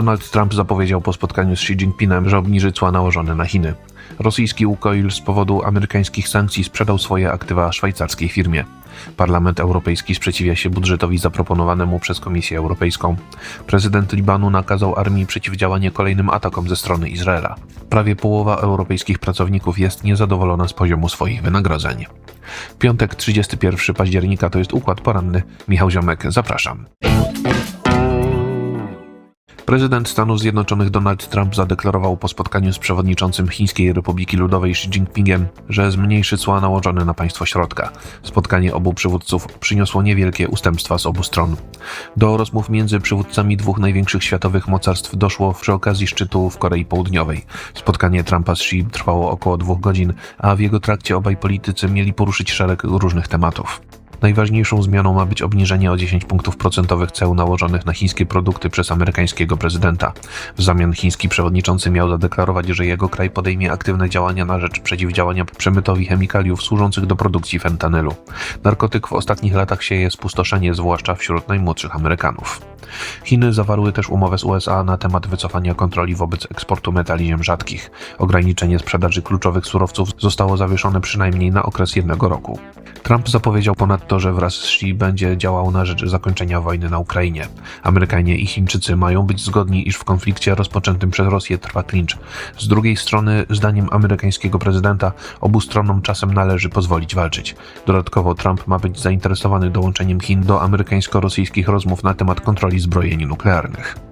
Donald Trump zapowiedział po spotkaniu z Xi Jinpingem, że obniży cła nałożone na Chiny. Rosyjski Łukoil z powodu amerykańskich sankcji sprzedał swoje aktywa szwajcarskiej firmie. Parlament Europejski sprzeciwia się budżetowi zaproponowanemu przez Komisję Europejską. Prezydent Libanu nakazał armii przeciwdziałanie kolejnym atakom ze strony Izraela. Prawie połowa europejskich pracowników jest niezadowolona z poziomu swoich wynagrodzeń. Piątek 31 października to jest układ poranny. Michał Ziomek, zapraszam. Prezydent Stanów Zjednoczonych Donald Trump zadeklarował po spotkaniu z przewodniczącym Chińskiej Republiki Ludowej Xi Jinpingiem, że zmniejszy cła nałożone na państwo środka. Spotkanie obu przywódców przyniosło niewielkie ustępstwa z obu stron. Do rozmów między przywódcami dwóch największych światowych mocarstw doszło przy okazji szczytu w Korei Południowej. Spotkanie Trumpa z Xi trwało około dwóch godzin, a w jego trakcie obaj politycy mieli poruszyć szereg różnych tematów. Najważniejszą zmianą ma być obniżenie o 10 punktów procentowych ceł nałożonych na chińskie produkty przez amerykańskiego prezydenta. W zamian chiński przewodniczący miał zadeklarować, że jego kraj podejmie aktywne działania na rzecz przeciwdziałania przemytowi chemikaliów służących do produkcji fentanylu. Narkotyk w ostatnich latach sieje spustoszenie, zwłaszcza wśród najmłodszych Amerykanów. Chiny zawarły też umowę z USA na temat wycofania kontroli wobec eksportu metali ziem rzadkich. Ograniczenie sprzedaży kluczowych surowców zostało zawieszone przynajmniej na okres jednego roku. Trump zapowiedział ponadto, że wraz z Xi będzie działał na rzecz zakończenia wojny na Ukrainie. Amerykanie i Chińczycy mają być zgodni, iż w konflikcie rozpoczętym przez Rosję trwa klincz. Z drugiej strony, zdaniem amerykańskiego prezydenta, obu stronom czasem należy pozwolić walczyć. Dodatkowo Trump ma być zainteresowany dołączeniem Chin do amerykańsko-rosyjskich rozmów na temat kontroli zbrojeń nuklearnych.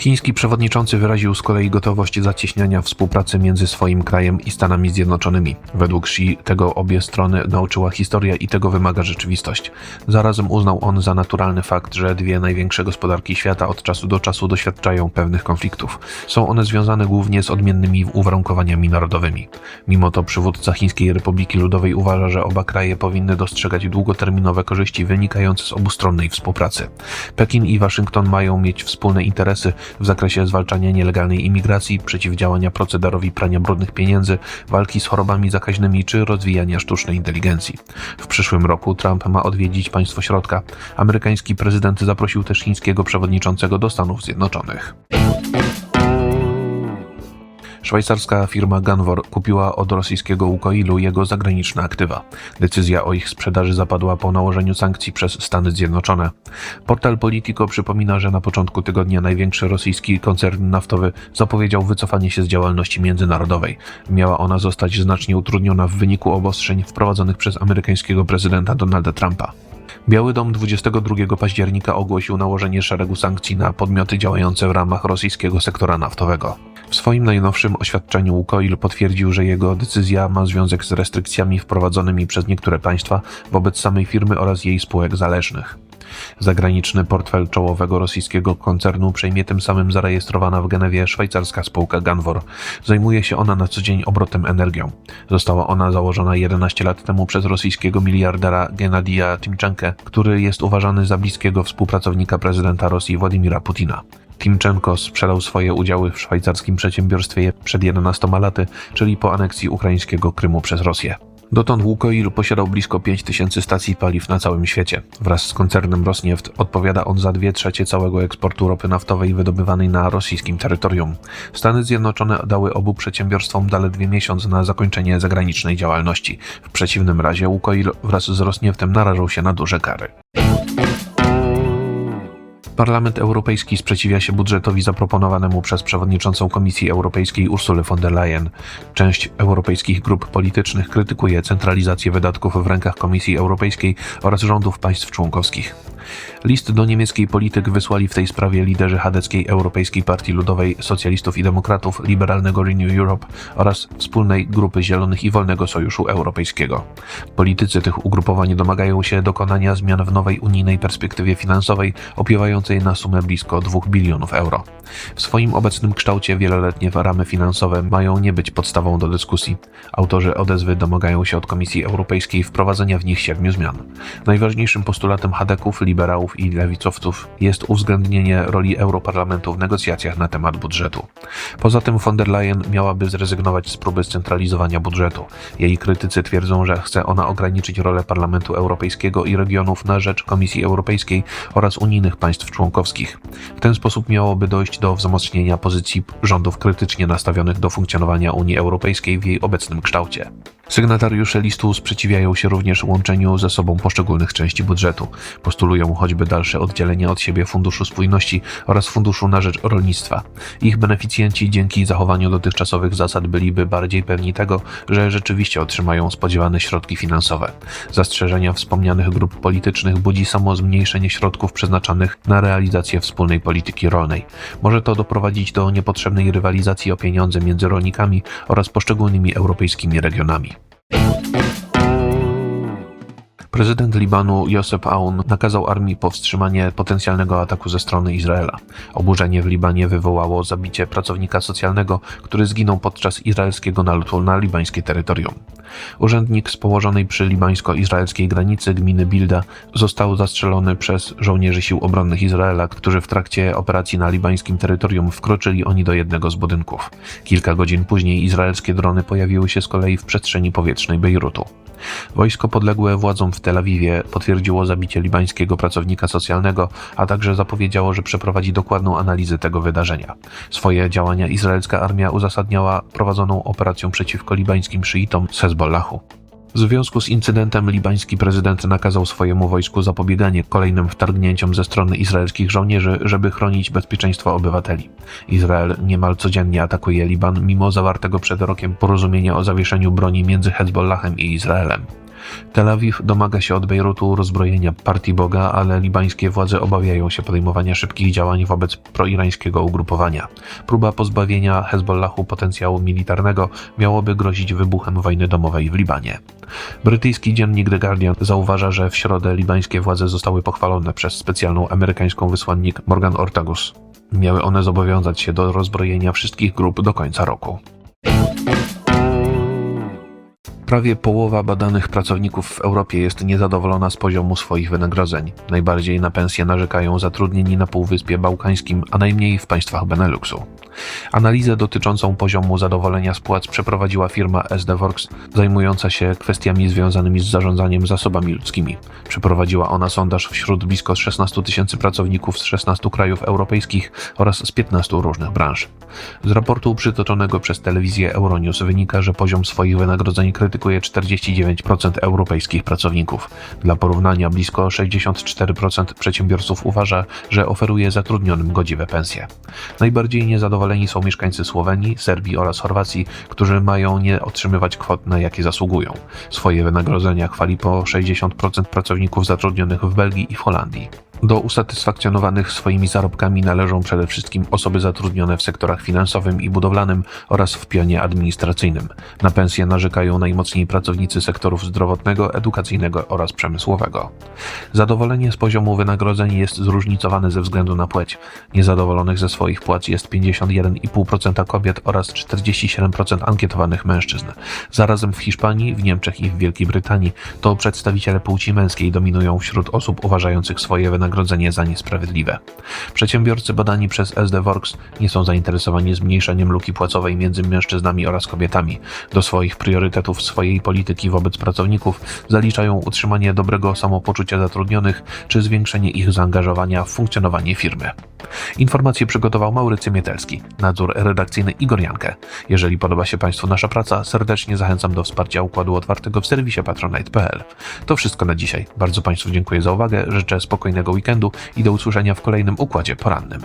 Chiński przewodniczący wyraził z kolei gotowość zacieśniania współpracy między swoim krajem i Stanami Zjednoczonymi. Według Xi tego obie strony nauczyła historia i tego wymaga rzeczywistość. Zarazem uznał on za naturalny fakt, że dwie największe gospodarki świata od czasu do czasu doświadczają pewnych konfliktów. Są one związane głównie z odmiennymi uwarunkowaniami narodowymi. Mimo to przywódca Chińskiej Republiki Ludowej uważa, że oba kraje powinny dostrzegać długoterminowe korzyści wynikające z obustronnej współpracy. Pekin i Waszyngton mają mieć wspólne interesy w zakresie zwalczania nielegalnej imigracji, przeciwdziałania procederowi prania brudnych pieniędzy, walki z chorobami zakaźnymi czy rozwijania sztucznej inteligencji. W przyszłym roku Trump ma odwiedzić państwo środka. Amerykański prezydent zaprosił też chińskiego przewodniczącego do Stanów Zjednoczonych. Szwajcarska firma Ganwor kupiła od rosyjskiego Łukoilu jego zagraniczne aktywa. Decyzja o ich sprzedaży zapadła po nałożeniu sankcji przez Stany Zjednoczone. Portal Politico przypomina, że na początku tygodnia największy rosyjski koncern naftowy zapowiedział wycofanie się z działalności międzynarodowej. Miała ona zostać znacznie utrudniona w wyniku obostrzeń wprowadzonych przez amerykańskiego prezydenta Donalda Trumpa. Biały Dom 22 października ogłosił nałożenie szeregu sankcji na podmioty działające w ramach rosyjskiego sektora naftowego. W swoim najnowszym oświadczeniu Łukoil potwierdził, że jego decyzja ma związek z restrykcjami wprowadzonymi przez niektóre państwa wobec samej firmy oraz jej spółek zależnych. Zagraniczny portfel czołowego rosyjskiego koncernu przejmie tym samym zarejestrowana w Genewie szwajcarska spółka Ganwor. Zajmuje się ona na co dzień obrotem energią. Została ona założona 11 lat temu przez rosyjskiego miliardera Genadija Timczenkę, który jest uważany za bliskiego współpracownika prezydenta Rosji Władimira Putina. Timczenko sprzedał swoje udziały w szwajcarskim przedsiębiorstwie przed 11 laty, czyli po aneksji ukraińskiego Krymu przez Rosję. Dotąd Łukoil posiadał blisko 5000 stacji paliw na całym świecie. Wraz z koncernem Rosnieft odpowiada on za 2 trzecie całego eksportu ropy naftowej wydobywanej na rosyjskim terytorium. Stany Zjednoczone dały obu przedsiębiorstwom zaledwie miesiąc na zakończenie zagranicznej działalności. W przeciwnym razie Łukoil wraz z Rosnieftem narażał się na duże kary. Parlament Europejski sprzeciwia się budżetowi zaproponowanemu przez przewodniczącą Komisji Europejskiej Ursulę von der Leyen. Część europejskich grup politycznych krytykuje centralizację wydatków w rękach Komisji Europejskiej oraz rządów państw członkowskich. List do niemieckiej polityk wysłali w tej sprawie liderzy chadeckiej Europejskiej Partii Ludowej, Socjalistów i Demokratów, liberalnego Renew Europe oraz wspólnej grupy Zielonych i Wolnego Sojuszu Europejskiego. Politycy tych ugrupowań domagają się dokonania zmian w nowej unijnej perspektywie finansowej opiewającej na sumę blisko 2 bilionów euro. W swoim obecnym kształcie wieloletnie ramy finansowe mają nie być podstawą do dyskusji. Autorzy odezwy domagają się od Komisji Europejskiej wprowadzenia w nich siedmiu zmian. Najważniejszym postulatem Hadeków, liberałów i lewicowców jest uwzględnienie roli Europarlamentu w negocjacjach na temat budżetu. Poza tym von der Leyen miałaby zrezygnować z próby scentralizowania budżetu. Jej krytycy twierdzą, że chce ona ograniczyć rolę Parlamentu Europejskiego i regionów na rzecz Komisji Europejskiej oraz unijnych państw członkowskich. W ten sposób miałoby dojść do wzmocnienia pozycji rządów krytycznie nastawionych do funkcjonowania Unii Europejskiej w jej obecnym kształcie. Sygnatariusze listu sprzeciwiają się również łączeniu ze sobą poszczególnych części budżetu. Postulują choćby dalsze oddzielenie od siebie Funduszu Spójności oraz Funduszu na rzecz Rolnictwa. Ich beneficjenci dzięki zachowaniu dotychczasowych zasad byliby bardziej pewni tego, że rzeczywiście otrzymają spodziewane środki finansowe. Zastrzeżenia wspomnianych grup politycznych budzi samo zmniejszenie środków przeznaczanych na realizację wspólnej polityki rolnej. Może to doprowadzić do niepotrzebnej rywalizacji o pieniądze między rolnikami oraz poszczególnymi europejskimi regionami. Prezydent Libanu Josep Aoun nakazał armii powstrzymanie potencjalnego ataku ze strony Izraela. Oburzenie w Libanie wywołało zabicie pracownika socjalnego, który zginął podczas izraelskiego nalotu na libańskie terytorium. Urzędnik z położonej przy libańsko-izraelskiej granicy gminy Bilda został zastrzelony przez żołnierzy sił obronnych Izraela, którzy w trakcie operacji na libańskim terytorium wkroczyli oni do jednego z budynków. Kilka godzin później izraelskie drony pojawiły się z kolei w przestrzeni powietrznej Bejrutu. Wojsko podległe władzom w Tel Awiwie potwierdziło zabicie libańskiego pracownika socjalnego, a także zapowiedziało, że przeprowadzi dokładną analizę tego wydarzenia. Swoje działania izraelska armia uzasadniała prowadzoną operacją przeciwko libańskim szyitom z Hezbollahu. W związku z incydentem libański prezydent nakazał swojemu wojsku zapobieganie kolejnym wtargnięciom ze strony izraelskich żołnierzy, żeby chronić bezpieczeństwo obywateli. Izrael niemal codziennie atakuje Liban mimo zawartego przed rokiem porozumienia o zawieszeniu broni między Hezbollahem i Izraelem. Tel Awiw domaga się od Bejrutu rozbrojenia partii Boga, ale libańskie władze obawiają się podejmowania szybkich działań wobec proirańskiego ugrupowania. Próba pozbawienia Hezbollahu potencjału militarnego miałoby grozić wybuchem wojny domowej w Libanie. Brytyjski dziennik The Guardian zauważa, że w środę libańskie władze zostały pochwalone przez specjalną amerykańską wysłannik Morgan Ortagus. Miały one zobowiązać się do rozbrojenia wszystkich grup do końca roku. Prawie połowa badanych pracowników w Europie jest niezadowolona z poziomu swoich wynagrodzeń. Najbardziej na pensje narzekają zatrudnieni na Półwyspie Bałkańskim, a najmniej w państwach Beneluxu. Analizę dotyczącą poziomu zadowolenia z płac przeprowadziła firma SDWorks, zajmująca się kwestiami związanymi z zarządzaniem zasobami ludzkimi. Przeprowadziła ona sondaż wśród blisko 16 tysięcy pracowników z 16 krajów europejskich oraz z 15 różnych branż. Z raportu przytoczonego przez telewizję Euronews wynika, że poziom swoich wynagrodzeń krytykuje 49% europejskich pracowników. Dla porównania blisko 64% przedsiębiorców uważa, że oferuje zatrudnionym godziwe pensje. Najbardziej niezadowoleni są mieszkańcy Słowenii, Serbii oraz Chorwacji, którzy mają nie otrzymywać kwot, na jakie zasługują. Swoje wynagrodzenia chwali po 60% pracowników zatrudnionych w Belgii i w Holandii. Do usatysfakcjonowanych swoimi zarobkami należą przede wszystkim osoby zatrudnione w sektorach finansowym i budowlanym oraz w pionie administracyjnym. Na pensje narzekają najmocniej pracownicy sektorów zdrowotnego, edukacyjnego oraz przemysłowego. Zadowolenie z poziomu wynagrodzeń jest zróżnicowane ze względu na płeć. Niezadowolonych ze swoich płac jest 51,5% kobiet oraz 47% ankietowanych mężczyzn. Zarazem w Hiszpanii, w Niemczech i w Wielkiej Brytanii to przedstawiciele płci męskiej dominują wśród osób uważających swoje wynagrodzenie za niesprawiedliwe. Przedsiębiorcy badani przez SDWorks nie są zainteresowani zmniejszeniem luki płacowej między mężczyznami oraz kobietami. Do swoich priorytetów swojej polityki wobec pracowników zaliczają utrzymanie dobrego samopoczucia zatrudnionych czy zwiększenie ich zaangażowania w funkcjonowanie firmy. Informacje przygotował Maurycy Mietelski, nadzór redakcyjny Igor Jankę. Jeżeli podoba się Państwu nasza praca, serdecznie zachęcam do wsparcia Układu Otwartego w serwisie patronite.pl. To wszystko na dzisiaj. Bardzo Państwu dziękuję za uwagę, życzę spokojnego weekendu i do usłyszenia w kolejnym Układzie Porannym.